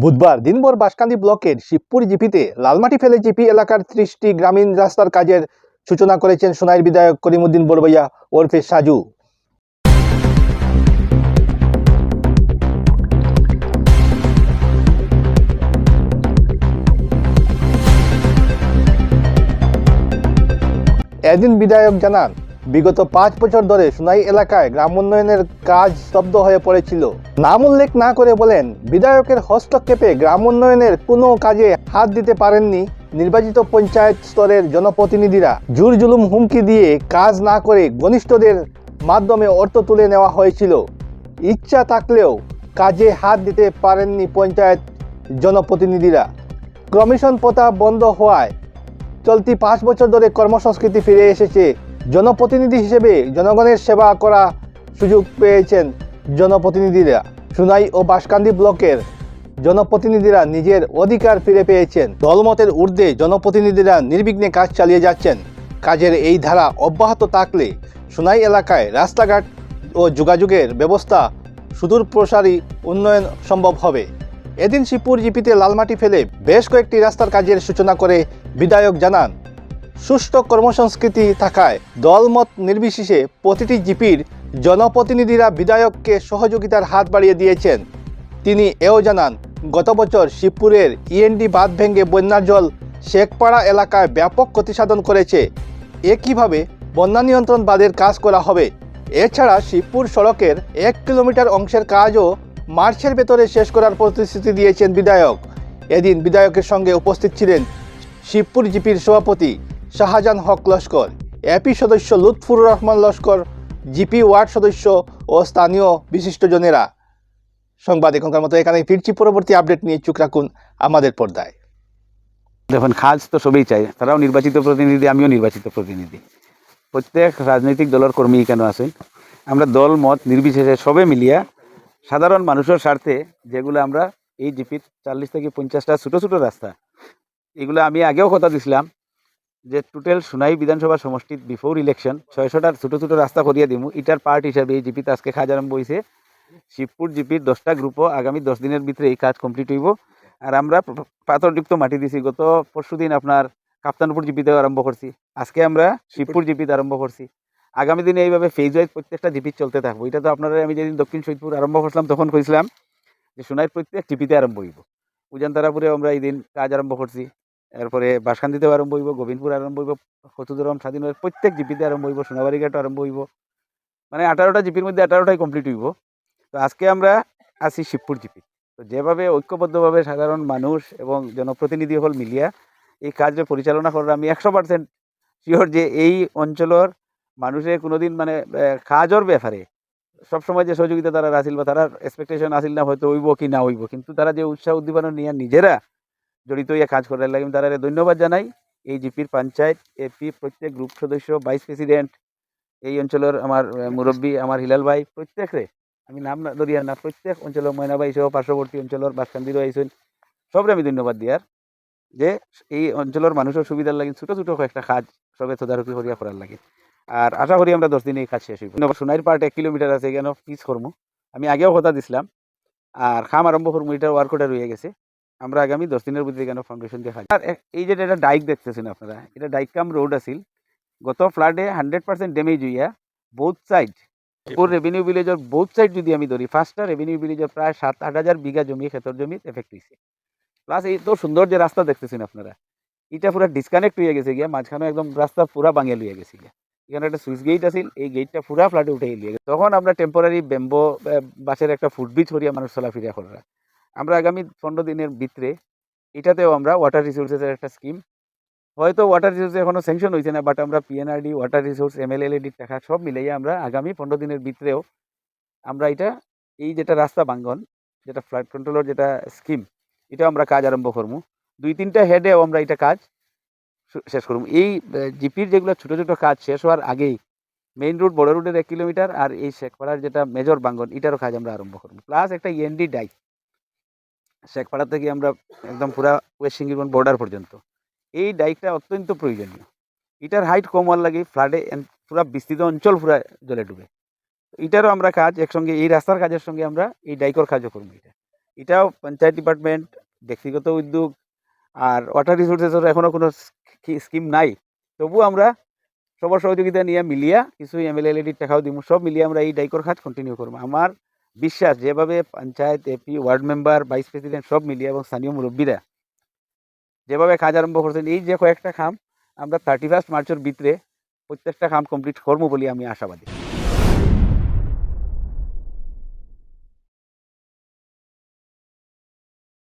বুধবার দিনভর বাসকান্দি ব্লকের শিবপুর জিপিতে লালমাটি ফেলে জিপি এলাকার ত্রিশটি গ্রামীণ রাস্তার কাজের সূচনা করেছেন সোনাইর বিধায়ক করিমুদ্দিন বড়বইয়া ওরফে সাজু। এদিন বিধায়ক জানান বিগত পাঁচ বছর ধরে সোনাই এলাকায় গ্রাম উন্নয়নের কাজ স্তব্ধ হয়ে পড়েছিল। নাম উল্লেখ না করে বলেন, বিধায়কের হস্তক্ষেপে গ্রাম উন্নয়নের কোনো কাজে হাত দিতে পারেননি নির্বাচিত পঞ্চায়েত স্তরের জনপ্রতিনিধিরা। জুর জুলুম হুমকি দিয়ে কাজ না করে ঘনিষ্ঠদের মাধ্যমে অর্থ তুলে নেওয়া হয়েছিল। ইচ্ছা থাকলেও কাজে হাত দিতে পারেননি পঞ্চায়েত জনপ্রতিনিধিরা। কমিশন প্রথা বন্ধ হওয়ায় চলতি পাঁচ বছর ধরে কর্মসংস্কৃতি ফিরে এসেছে জনপ্রতিনিধি হিসেবে জনগণের সেবা করা সুযোগ পেয়েছেন জনপ্রতিনিধিরা। সুনাই ও বাঁশকান্দি ব্লকের জনপ্রতিনিধিরা নিজের অধিকার ফিরে পেয়েছেন। দলমতের ঊর্ধ্বে জনপ্রতিনিধিরা নির্বিঘ্নে কাজ চালিয়ে যাচ্ছেন। কাজের এই ধারা অব্যাহত থাকলে সুনাই এলাকায় রাস্তাঘাট ও যোগাযোগের ব্যবস্থা সুদূর প্রসারী উন্নয়ন সম্ভব হবে। এদিন শিবপুর জিপিতে লালমাটি ফেলে বেশ কয়েকটি রাস্তার কাজের সূচনা করে বিধায়ক জানান সুষ্ঠু কর্মসংস্কৃতি থাকায় দলমত নির্বিশেষে প্রতিটি জিপির জনপ্রতিনিধিরা বিধায়ককে সহযোগিতার হাত বাড়িয়ে দিয়েছেন। তিনি এও জানান, গত বছর শিবপুরের ইএনডি বাঁধ ভেঙে বন্যার জল শেখপাড়া এলাকায় ব্যাপক ক্ষতিসাধন করেছে। একইভাবে বন্যা নিয়ন্ত্রণ বাঁধের কাজ করা হবে? এছাড়া শিবপুর সড়কের এক কিলোমিটার অংশের কাজও মার্চের ভেতরে শেষ করার প্রতিশ্রুতি দিয়েছেন বিধায়ক। এদিন বিধায়কের সঙ্গে উপস্থিত ছিলেন শিবপুর জিপির সভাপতি শাহজাহান হক লস্কর এপি সদস্য লুৎফুর রহমান লস্কর, জিপি ওয়ার্ড সদস্য ও স্থানীয় বিশিষ্টজনেরা সংবাদ এখনকার মতো এখানে ফিরছি। পরবর্তী আপডেট নিয়ে চোখ রাখুন আমাদের পর্দায়। দেখুন কাজ তো সবই চাই। তারাও নির্বাচিত প্রতিনিধি, আমিও নির্বাচিত প্রতিনিধি। প্রত্যেক রাজনৈতিক দলের কর্মী কেন আছেন? আমরা দল, মত, নির্বিশেষে সবে মিলিয়া সাধারণ মানুষের স্বার্থে যেগুলো আমরা এই জিপির চল্লিশ থেকে পঞ্চাশটা ছোটো ছোটো রাস্তা, এগুলো আমি আগেও কথা দিছিলাম। যে টোটাল সোনাই বিধানসভা সমষ্টিত বিফোর ইলেকশন ছয়শোটার ছোটো ছোটো রাস্তা করিয়া দিমু। ইটার পার্ট হিসাবে এই জিপিতে আজকে কাজ আরম্ভ হয়েছে শিবপুর জিপির দশটা গ্রুপও আগামী দশ দিনের ভিতরে এই কাজ কমপ্লিট হইব। আর আমরা পাথরযুক্ত মাটি দিছি। গত পরশু দিন আপনার কাপ্তানপুর জিপিতে আরম্ভ করছি। আজকে আমরা শিবপুর জিপিতে আরম্ভ করছি। আগামী দিনে এইভাবে ফেজ ওয়াইজ প্রত্যেকটা জিপি চলতে থাকব। এটা তো আপনারা, আমি যেদিন দক্ষিণ সৈদপুর আরম্ভ করছিলাম, তখন কইছিলাম যে সোনাই প্রত্যেক জিপিতে আরম্ভ হইব। উজানতারাপুরে আমরা এই দিন কাজ আরম্ভ করছি। এরপরে বাসকান্দিতেও আরম্ভ হইব, গোবিন্দপুর আরম্ভ হইব, ফতুদরম স্বাধীনের প্রত্যেক জিপিতে আরম্ভ হইব, সোনাবাড়ি ঘাট আরম্ভ হইব। মানে আঠারোটা জিপির মধ্যে আঠারোটাই কমপ্লিট হইব। তো আজকে আমরা আছি শিবপুর জিপি। তো যেভাবে ঐক্যবদ্ধভাবে সাধারণ মানুষ এবং জনপ্রতিনিধি হল মিলিয়া, এই কাজে পরিচালনা করার আমি একশো পার্সেন্ট শিওর যে এই অঞ্চলের মানুষের কোনোদিন মানে কাজের ব্যাপারে সবসময় যে সহযোগিতা তারা আসিল বা তারা এক্সপেকটেশন আসিল না হয়তো হইব কি না হইব। কিন্তু তারা যে উৎসাহ উদ্দীপনা নিয়ে নিজেরা জড়িত হইয়া কাজ করার লাগে। আমি ধন্যবাদ জানাই। এই জিপির পঞ্চায়েত, এপি, প্রত্যেক গ্রুপ সদস্য, ভাইস প্রেসিডেন্ট, এই অঞ্চলের আমার মুরব্বী, আমার হিলাল ভাই, প্রত্যেকরে। আমি নাম না ধরিয়া না, প্রত্যেক অঞ্চলের ময়নাবাই সহ পার্শ্ববর্তী অঞ্চলের বাসকান্দিরও আইসেন সবরে আমি ধন্যবাদ দিয়ার। যে এই অঞ্চলের মানুষের সুবিধার লাগে ছোটো ছোটো কয়েকটা কাজ সবে তদারকি করিয়া করার লাগে। আর আশা করি আমরা দশ দিনে এই কাজ শেষ হইব। সোনাইর পার্ট এক কিলোমিটার আছে, কেন? পিস করমু। আমি আগেও কথা দিছিলাম। আর খাম আরম্ভ করমু, এটা ওয়ার্কটা রয়ে গেছে। আমরা আগামী দশ দিনের মধ্যে কেন ফাউন্ডেশন কাজ আর এই যে এটা ডাইক দেখতেছেন আপনারা, এটা ডাইকাম রোড আছিল। গত ফ্লাডে হান্ড্রেড পার্সেন্ট ড্যামেজ হইয়া বোথ সাইড ওর রেভিনিউ ভিলেজের বোথ সাইড যদি আমি ধরি ফার্স্টটা রেভিনিউ ভিলেজের প্রায় সাত, আট হাজার বিঘা জমি ক্ষেতর জমি এফেক্ট হয়েছে প্লাস এই তো সুন্দর যে রাস্তা দেখতেছেন আপনারা, এটা পুরো ডিসকানেক্ট হয়ে গেছে গিয়া, মাঝখানে একদম রাস্তা পুরা বাঙিয়ে লইয়া গেছে গিয়া। এখানে একটা সুইচ গেট আছিল, এই গেটটা পুরা ফ্লাটে উঠে গেছে। তখন আমরা টেম্পোরারি বেম্বো বাসের একটা ফুটব্রিজ করিয়া মানুষ চলাফেরা করা আমরা আগামী পনেরো দিনের ভিতরে এটাতেও আমরা ওয়াটার রিসোর্সেসের একটা স্কিম হয়তো ওয়াটার রিসোর্স এখনও স্যাংশন হয়েছে না বাট আমরা পিএনআরডি ওয়াটার রিসোর্স এমএলএলএডির টাকা সব মিলাইয়া আমরা আগামী পনেরো দিনের ভিতরেও আমরা এটা, এই যেটা রাস্তা বাঙ্গন, যেটা ফ্লাড কন্ট্রোলের যেটা স্কিম এটা আমরা কাজ আরম্ভ করব দুই তিনটা হেডেও আমরা এটা কাজ শেষ করব এই জিপির যেগুলো ছোটো ছোটো কাজ শেষ হওয়ার আগেই মেইন রোড বড় রোডের এক কিলোমিটার আর এই শেখপাড়ার যেটা মেজর বাঙ্গন, এটারও কাজ আমরা আরম্ভ করব প্লাস একটা ইএনডি ডাই শেখপাড়া থেকে আমরা একদম পুরা ওয়েস্ট সিঙ্গিরবন বর্ডার পর্যন্ত। এই ডাইকটা অত্যন্ত প্রয়োজনীয়। এটার হাইট কম হওয়ার লাগে ফ্লাডে পুরা বিস্তৃত অঞ্চল পুরা জলে ডুবে। এটারও আমরা কাজ একসঙ্গে, এই রাস্তার কাজের সঙ্গে আমরা এই ডাইকর কাজও করব এটা। এটাও পঞ্চায়েত ডিপার্টমেন্ট ব্যক্তিগত উদ্যোগ আর ওয়াটার রিসোর্সেসের এখনও কোনো স্কিম নাই। তবু আমরা সবার সহযোগিতা নিয়ে মিলিয়া কিছু এম এল এলইডির টাকাও দিব সব মিলিয়ে আমরা এই ডাইকর কাজ কন্টিনিউ করব। আমার বিশ্বাস, যেভাবে panchayat AP ward member vice president সব মিলিয়ে এবং স্থানীয় মুরব্বীরা যেভাবে কাজ আরম্ভ করছেন, এই যে কয়েকটা খাম, আমরা থার্টি ফার্স্ট মার্চের ভিতরে প্রত্যেকটা খাম কমপ্লিট করব বলে আমি আশাবাদী।